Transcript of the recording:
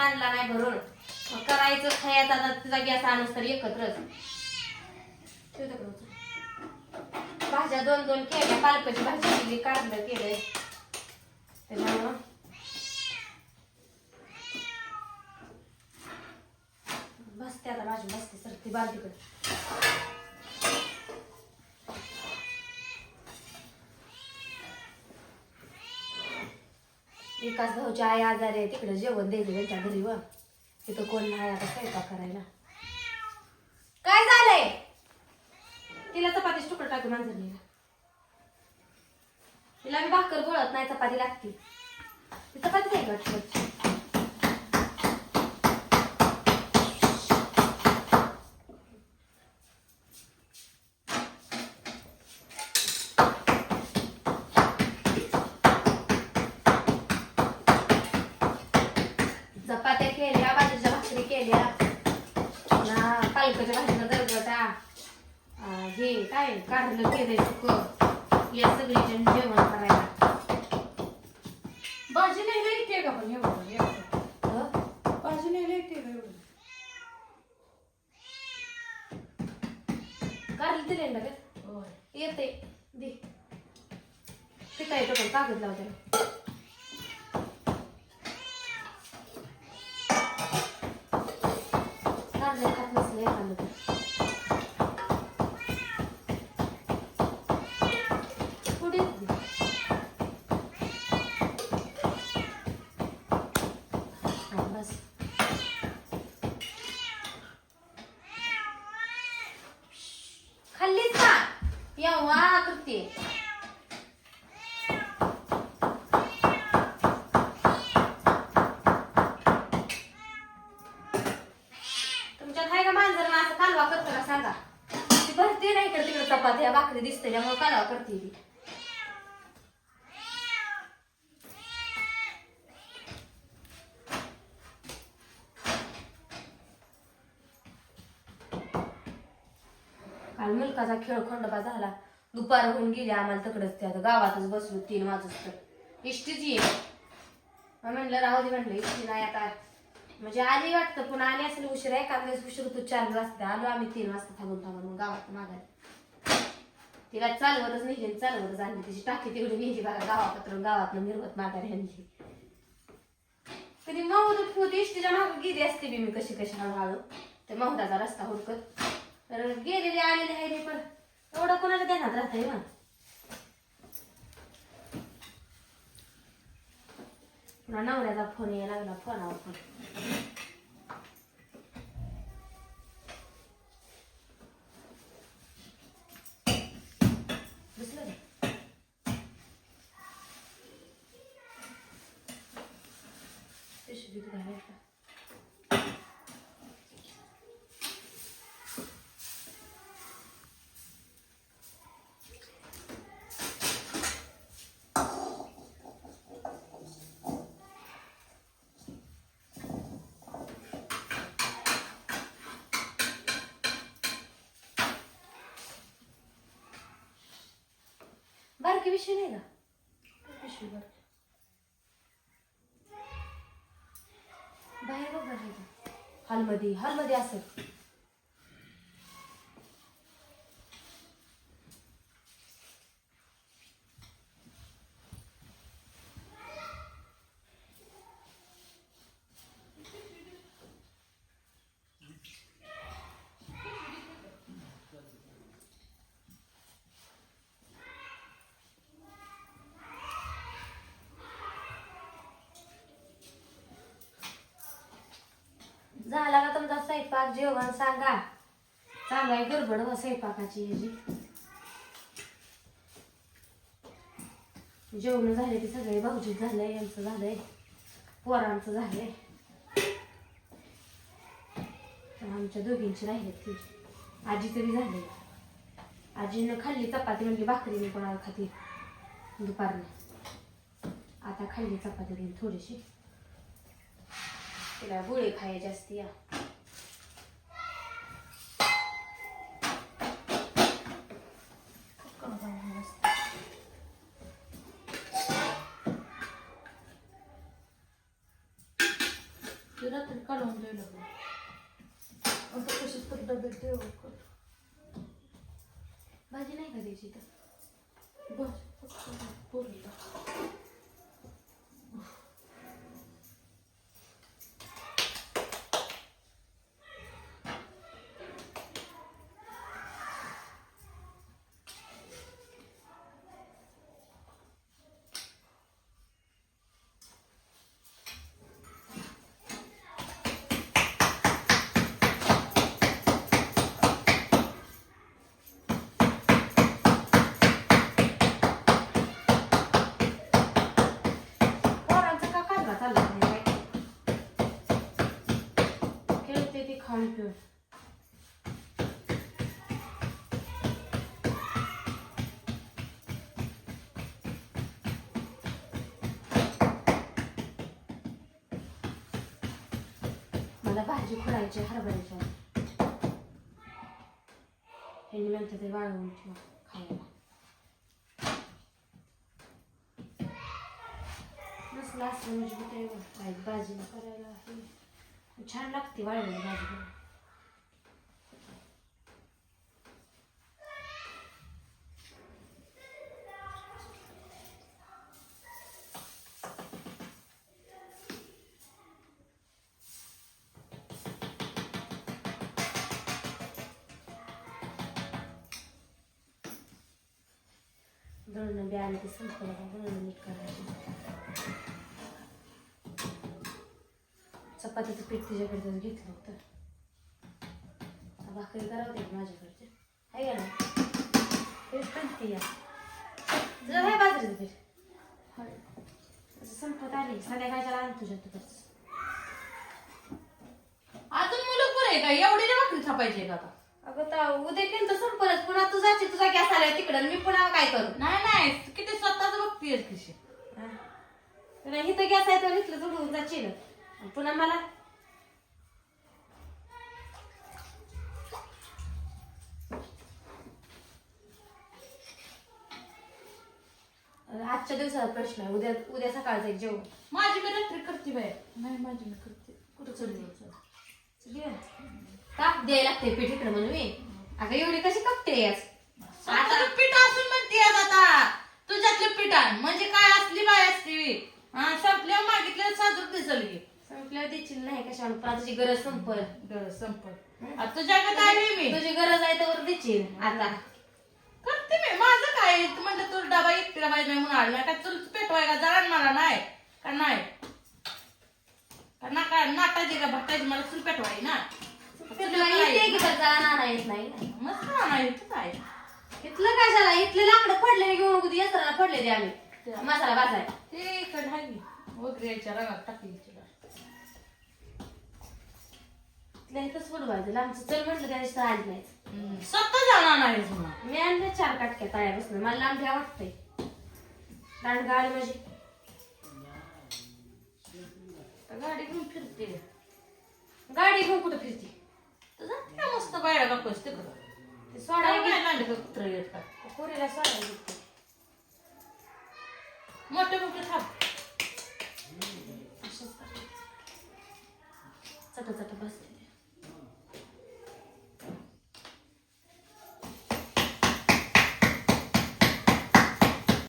आणला नाही भरून. करायचं खायचा आता? तुझा गॅस आणूस तर एकत्रच. भाज्या दोन दोन केल्या पालकाची भाजी केली कारलं केलंय. त्याच्यामुळं. बसते आता भाजी बसते सर ती बालतीकडे विकास भाऊची आई आजारी आहे तिकडे जेवण द्यायचं त्यांच्या घरी व. तिथं कोण नाही आता स्वयंपाक करायला. काय झालंय? तिला चपातीच तुकडं टाकून मांजरणीला तिला मी भाकर गोळत नाही चपाती लागते. ती चपाती नाही वाटत चपात्या केल्या बाजूच्या भाकरी केल्या. पुन्हा पालकाच्या भाजीला दरगटा. हे काय कारलं केलंय सुक. या सगळी जण जेवण करायला. भाजी नाही येते का पण एवढं? भाजी नाही येते का एवढं? कारलं दिले ना येते दे. पिता येतो पण कागद लाव त्याला कारलं खात पुढे. बस. खाल्लीच करते तुमच्यात आहे का मांजर असं कालवा करतो का सांगा ती भरते नाही इकडे तिकडे चपात्या भाकरी दिसते त्यामुळे कालवा करते ती. काल मुलकाचा खेळ खंडोबा झाला. दुपार होऊन गेली आम्हाला तिकडच ते. आता गावातच बसलो तीन वाजूस तर. इष्टीच ये. म्हणलं राहू दे म्हणलं इष्टी नाही आता. म्हणजे आली वाटतं पण आली असेल उशीर. एखाद वेळेस उशीर तू चार वाजता. आलो आम्ही तीन वाजता थांबून थांबून मग गावात मागायला तिला चालवतच नाही आणि चालवतच आणली. तिची टाकी तेवढी नेली बघा गावापत्र गावात मिरवत माघारी आणली. कधी माऊत होती तिच्या मागं गेली असते बी मी कशी कशी हळूहळू. ते माहुदाचा रस्ता हुडकत. तर गेलेले आलेले आहे रे पण. एवढं कोणाच्या ध्यानात राहतंय आहे पुन्हा नवऱ्याचा फोन यायला लागला फोनावर फोन बसलं रे पिशवीत घालायचं बारकी विषय नाही का? पिशवी बारकी बाहेर बघ बघायचं हॉलमध्ये असेल झाला का तुमचा स्वयंपाक जेवण सांगा. चालू आहे गडबड व स्वयंपाकाची ह्याची जेवण झाले ते सगळे भाऊजी झालंय यांचं झालंय. पोरांचं झालंय. आमच्या दोघींची राहिलेत ती आजी तरी झाली. आजीनं खाल्ली चपाती म्हणजे भाकरीने कोणाला खाती? दुपारनं. आता खाल्ली चपाती थोडीशी. तिला गोळी खायची असते या. रात्री काढून द्यायला. आता कशी तर डब्यात ठेव भाजी नाही का द्यायची तर? बस पोरीला पोरांचा का कालवा चालला नाही काय खेळते मला भाजी खोडायची हरभऱ्याची. ह्यांनी म्हणतात ते वाळवून ठेवा खायला. नसलं असलं म्हणजे भाजी भाजीला करायला छान लागते वाळवून भाजी. दळणं बी आले ते संपलं का दळणं नीट करायचं. चपातीचं पीठ तिच्याकडचं घेतलं होतं. आता भाकरी करावते माझ्याकडचे? आहे का ना पीठ करते या. तुझं काय बाजरीचं पीठ? हाय. असं संपत आली. संध्याकाळच्या आण तुझ्या तुझं अजून मुलं पुरे आहे का? एवढी नाही भाकरी थापायची का आता. अगं ता उद्या केलं तर संपलच. पुन्हा तू जायची तुझा गॅस आला तिकडं. मी पुन्हा काय करू? नाही नाही. किती स्वतःच बघतीयस कशी हा. तुला इथं गॅस आहे तर इथलं जोडून जाशील. पुन्हा मला? आजच्या दिवसाचा प्रश्न आहे. उद्या उद्या सकाळचं एक जेवण. माझी मी रात्री करते बाय नाही माझी मी करते. कुठं चढली का द्यायला लागते पीठ इकडं म्हणून. मी अगं एवढी कशी कपते आता पीठ असून म्हणते आता. तुझ्यातलं पीठ म्हणजे काय असली बाय असती. हा संपल्या मागितल्या साजूक दिसल की. संपल्यावर देशील नाही पण तुझी गरज संपल. गरज संपत आता तुझ्याकडे आली मी. तुझी गरज आहे तर देशील. आता. करते मी. माझं काय? म्हणलं तुला डबा एकटीला पाहिजे नाही म्हणून आलं काय तुला पेटवाय का? जरा मला नाही. का नाही? का ना काय नाटायची का मला चूल पेटवाय ना. तुला. मस्त इथलं काय झालं इथले लाकडं पडले घेऊन नको यंत्राला पडले ते आम्ही. मसाला भाजाय ते वगैरे यायच्या रंगात टाकली इथल्या इथंच बुडवायचं लांबचं चल म्हटलं त्या दिवशी आली नाही. स्वतः जाणार नाही मी आणले चार काटक्या तळ्या बसलं मला लांब घ्या वाटतंय. कारण गाडी माझी. गाडी घेऊन फिरते. गाडी घेऊन कुठं फिरती? तुझा काय मस्त बाहेर का पैसे तिकडं. ते सोडा सोडायला काय लागले का कुत्र येत का? पोरीला सोडायला गेलते. मोठे